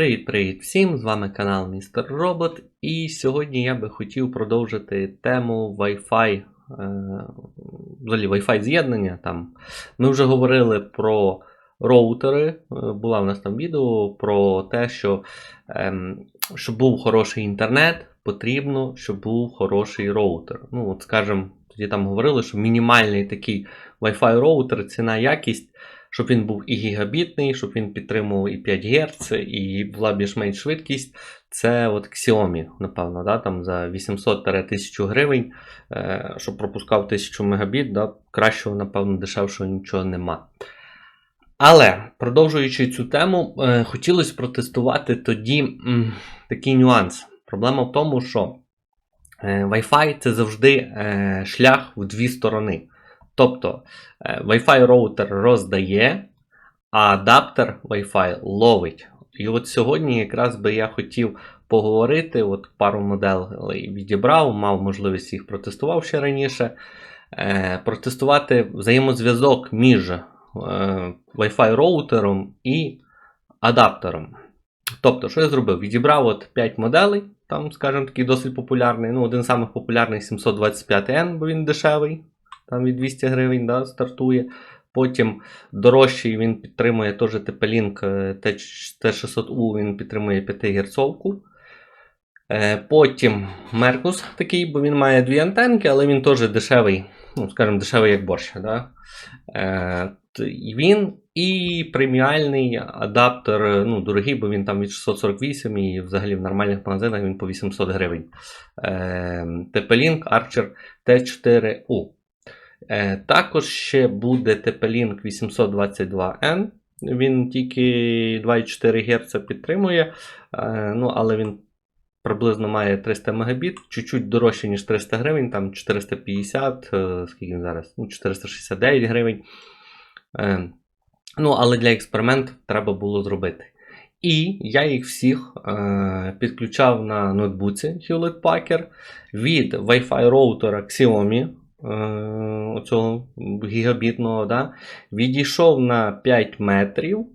Привіт-привіт всім! З вами канал Містер Робот. І сьогодні я би хотів продовжити тему Wi-Fi, е, взагалі Wi-Fi з'єднання. Там. Ми вже говорили про роутери. е, Була в нас там відео про те, що ем, щоб був хороший інтернет, потрібно, щоб був хороший роутер. Ну, от скажімо, тоді там говорили, що мінімальний такий Wi-Fi роутер, ціна якість щоб він був і гігабітний, щоб він підтримував і 5 Гц, і була більш-менш швидкість. Це от Xiaomi, напевно, да, там за 800-1000 гривень, е, щоб пропускав 1000 Мбіт, да, кращого, напевно, дешевшого нічого нема. Але, продовжуючи цю тему, е, хотілося протестувати тоді м, такий нюанс. Проблема в тому, що е, Wi-Fi це завжди е, шлях в дві сторони. Тобто е, Wi-Fi роутер роздає, а адаптер Wi-Fi ловить. І от сьогодні якраз би я хотів поговорити, от пару моделей відібрав, мав можливість їх протестував ще раніше. Е, протестувати взаємозв'язок між е, Wi-Fi роутером і адаптером. Тобто, що я зробив? Відібрав от 5 моделей, там, скажімо, такий досить популярний. Ну, один з самих популярних 725N, бо він дешевий там від 200 гривень да, стартує. Потім дорожчий він підтримує теж TP-Link T600U, він підтримує 5 герцовку. Потім Mercus такий, бо він має дві антенки, але він теж дешевий, ну, скажімо, дешевий як борщ. Да? Е, він і преміальний адаптер, ну, дорогий, бо він там від 648 і взагалі в нормальних магазинах він по 800 гривень. Е, TP-Link Archer T4U. Е, також ще буде TP-Link 822N. Він тільки 2,4 Гц підтримує, е, ну, але він приблизно має 300 Мбіт, чуть-чуть дорожче, ніж 300 гривень, там 450, е, скільки він зараз? Ну, 469 гривень. Ну, але для експерименту треба було зробити. І я їх всіх е, підключав на ноутбуці Hewlett Packard від Wi-Fi роутера Xiaomi оцього гігабітного, да, відійшов на 5 метрів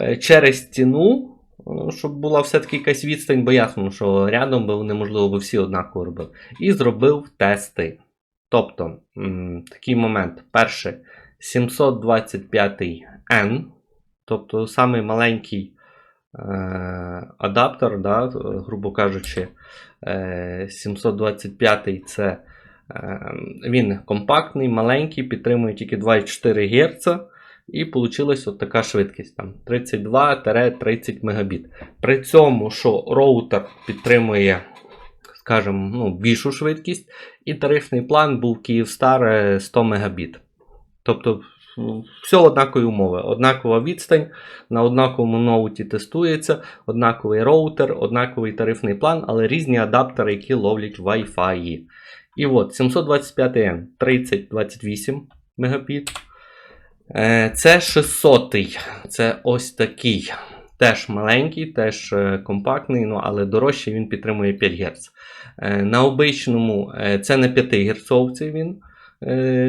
е, через стіну, е, щоб була все-таки якась відстань, бо ясно, що рядом би неможливо би всі однаково робили. І зробив тести. Тобто, такий момент. Перше, 725N, тобто самий маленький е, адаптер, да, грубо кажучи, е, 725 це. Ем, він компактний, маленький, підтримує тільки 2,4 Гц. І вийшла така швидкість там 32-30 Мбіт. При цьому, що роутер підтримує, скажімо, ну, більшу швидкість, і тарифний план був Kyivstar 100 Мбіт. Тобто, все однакові умови. Однакова відстань, на однаковому ноуті тестується, однаковий роутер, однаковий тарифний план, але різні адаптери, які ловлять Wi-Fi. І от 725N 3028 Мбіт. Це 600 Це ось такий. Теж маленький, теж е, компактний, ну, але дорожчий він підтримує 5 Гц. На обичному це не 5 Гц він.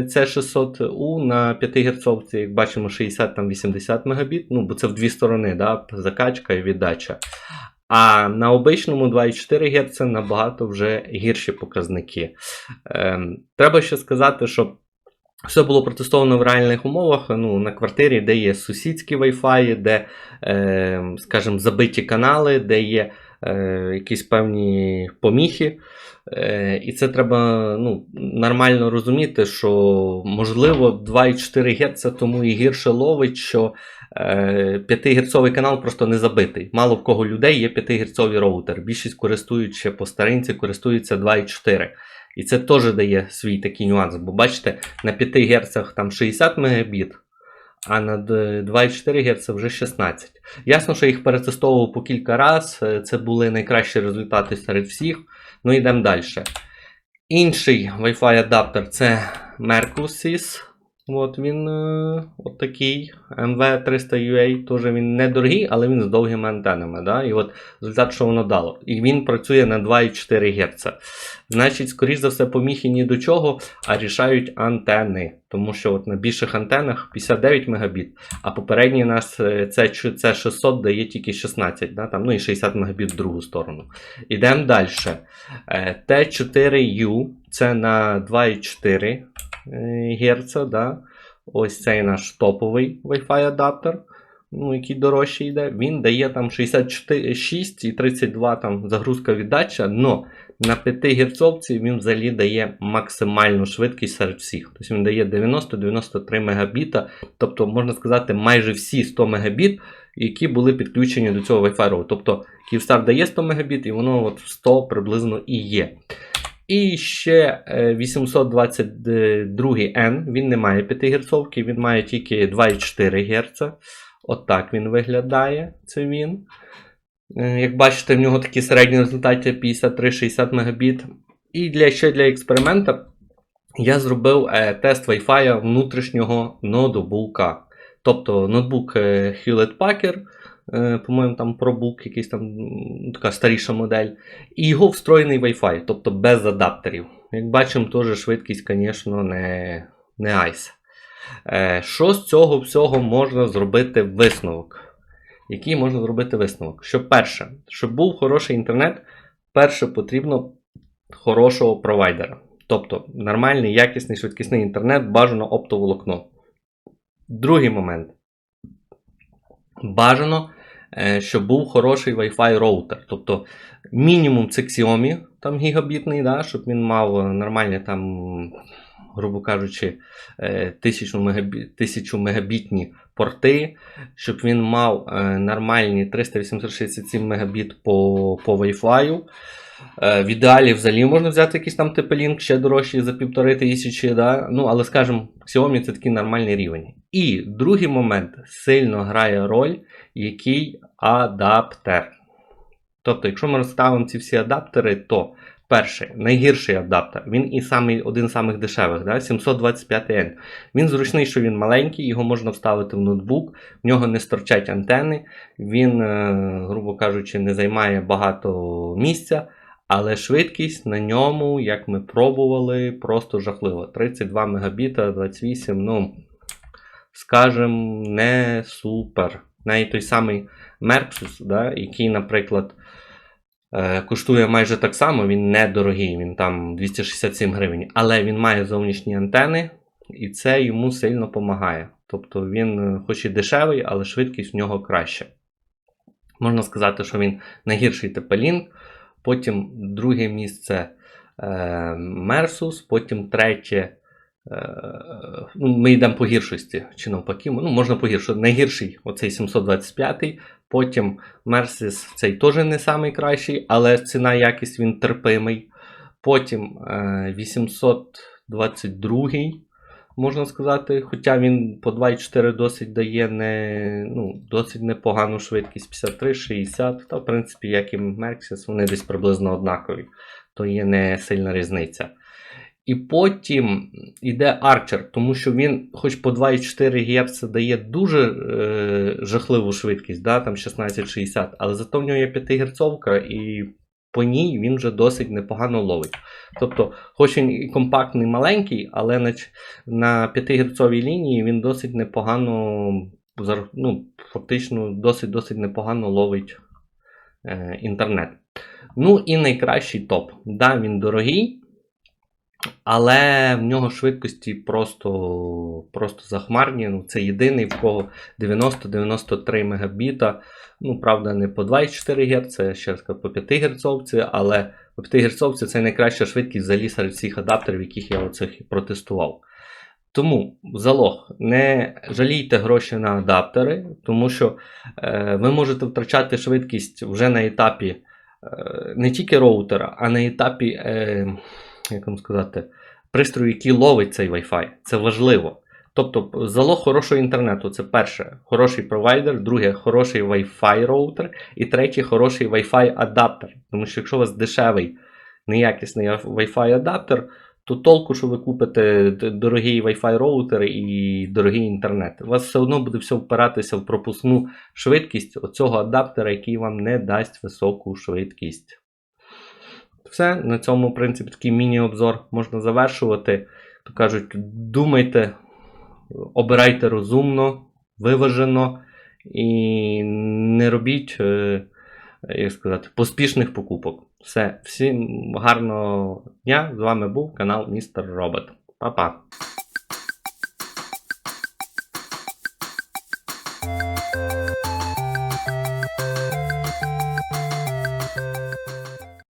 Це 600U на 5 Гц, як бачимо, 60-80 Мбіт. Ну, бо це в дві сторони, да, закачка і віддача. А на обичному 2,4 Гц набагато вже гірші показники. Ем, Треба ще сказати, що все було протестовано в реальних умовах. Ну, На квартирі, де є сусідські Wi-Fi, де, е, скажімо, забиті канали, де є якісь певні поміхи. Е, І це треба ну, нормально розуміти, що можливо 2,4 Гц тому і гірше ловить, що 5-герцовий канал просто не забитий. Мало в кого людей є 5-герцовий роутер. Більшість користуються по старинці, користуються 2,4. І це теж дає свій такий нюанс. Бо бачите, на 5 Гц там 60 Мбіт, а на 2,4 Гц вже 16. Ясно, що їх перетестовував по кілька разів. Це були найкращі результати серед всіх. Ну йдемо далі. Інший Wi-Fi адаптер це Mercosys. От він е, от такий MV300UA, теж він недорогий, але він з довгими антенами. Да? І от результат, що воно дало. І він працює на 2,4 Гц. Значить, скоріш за все, поміхи ні до чого, а рішають антени. Тому що от на більших антенах 59 Мбіт, а попередній нас е, це, це 600 дає тільки 16, да? Там, ну і 60 Мбіт в другу сторону. Ідемо далі. T4U це на 2,4 Гц. Да? Ось цей наш топовий Wi-Fi адаптер, ну, який дорожче йде. Він дає там 66 і 32 там загрузка віддача, но на 5 Гц він взагалі дає максимальну швидкість серед всіх. Тобто він дає 90-93 Мбіта, тобто, можна сказати, майже всі 100 Мбіт, які були підключені до цього Wi-Fi. Тобто Kyivstar дає 100 Мбіт і воно от 100 приблизно і є. І ще 822N, він не має 5 Гц, він має тільки 2,4 Гц. Отак він виглядає. Це він. Е, Як бачите, в нього такі середні результати 53-60 Мбіт. І для, ще для експеримента я зробив е, тест Wi-Fi внутрішнього ноутбука. Тобто ноутбук е, Hewlett Packard, е, по-моєму, там ProBook, якийсь там така старіша модель. І його встроєний Wi-Fi, тобто без адаптерів. Як бачимо, теж швидкість, звісно, не, не айс. Е, Що з цього всього можна зробити висновок? Який можна зробити висновок? Що перше, щоб був хороший інтернет, перше потрібно хорошого провайдера. Тобто нормальний, якісний, швидкісний інтернет, бажано оптоволокно. Другий момент. Бажано, е, щоб був хороший Wi-Fi роутер. Тобто мінімум це Xiaomi, там гігабітний, да, щоб він мав е, нормальні там, грубо кажучи, е, 1000 мегабі- 1000 мегабітні порти, щоб він мав е, нормальні 300-867 мегабіт по, по Wi-Fi. Е, В ідеалі взагалі можна взяти якийсь там TP-Link ще дорожчий за півтори тисячі, да? ну, але скажімо, Xiaomi це такий нормальний рівень. І другий момент сильно грає роль, який адаптер. Тобто, якщо ми розставимо ці всі адаптери, то перший, найгірший адаптер, він і самий, один з самих дешевих, да? 725N. Він зручний, що він маленький, його можна вставити в ноутбук, в нього не сторчать антени, він, е, грубо кажучи, не займає багато місця. Але швидкість на ньому, як ми пробували, просто жахливо. 32 Мбіта, 28, ну, скажем, не супер. Навіть той самий Merxus, да, який, наприклад, е, коштує майже так само, він недорогий, він там 267 гривень, але він має зовнішні антени, і це йому сильно допомагає. Тобто він, е, хоч і дешевий, але швидкість в нього краща. Можна сказати, що він найгірший TP-Link, потім друге місце е, Mersus, потім третє. Е, Ну, ми йдемо по гіршості, чи навпаки, ну, можна по гіршості. Найгірший оцей 725, потім Mercedes цей теж не найкращий, але ціна якість він терпимий. Потім е, 822, можна сказати, хоча він по 2,4 досить дає не, ну, досить непогану швидкість 53, 60, та в принципі, як і Mercedes, вони десь приблизно однакові, то є не сильна різниця. І потім йде Archer, тому що він, хоч по 2,4 Гц дає дуже е, жахливу швидкість, да, там 1660, але зато в нього є 5 Гц, і по ній він вже досить непогано ловить. Тобто, хоч він і компактний маленький, але на, на 5 Гц лінії він досить непогано, ну, фактично досить досить непогано ловить е, інтернет. Ну і найкращий топ. Да, він дорогий. Але в нього швидкості просто, просто захмарні. Ну, це єдиний, в кого 90-93 Мбіта. Ну, правда, не по 2,4 Гц, ще раз кажу, по 5 Гц, але по 5 Гц це найкраща швидкість взагалі серед всіх адаптерів, яких я оцих протестував. Тому залог, не жалійте гроші на адаптери, тому що е, ви можете втрачати швидкість вже на етапі е, не тільки роутера, а на етапі. Е, як вам сказати, пристрою, який ловить цей Wi-Fi. Це важливо. Тобто, залог хорошого інтернету це перше, хороший провайдер, друге, хороший Wi-Fi роутер, і третє, хороший Wi-Fi адаптер. Тому що якщо у вас дешевий, неякісний Wi-Fi адаптер, то толку, що ви купите д- дорогий Wi-Fi роутер і дорогий інтернет. У вас все одно буде все впиратися в пропускну швидкість оцього адаптера, який вам не дасть високу швидкість. Все, на цьому, в принципі, такий міні-обзор можна завершувати. То кажуть, думайте, обирайте розумно, виважено і не робіть, е, як сказати, поспішних покупок. Все, всім гарного дня. З вами був канал Містер Робот. Па-па.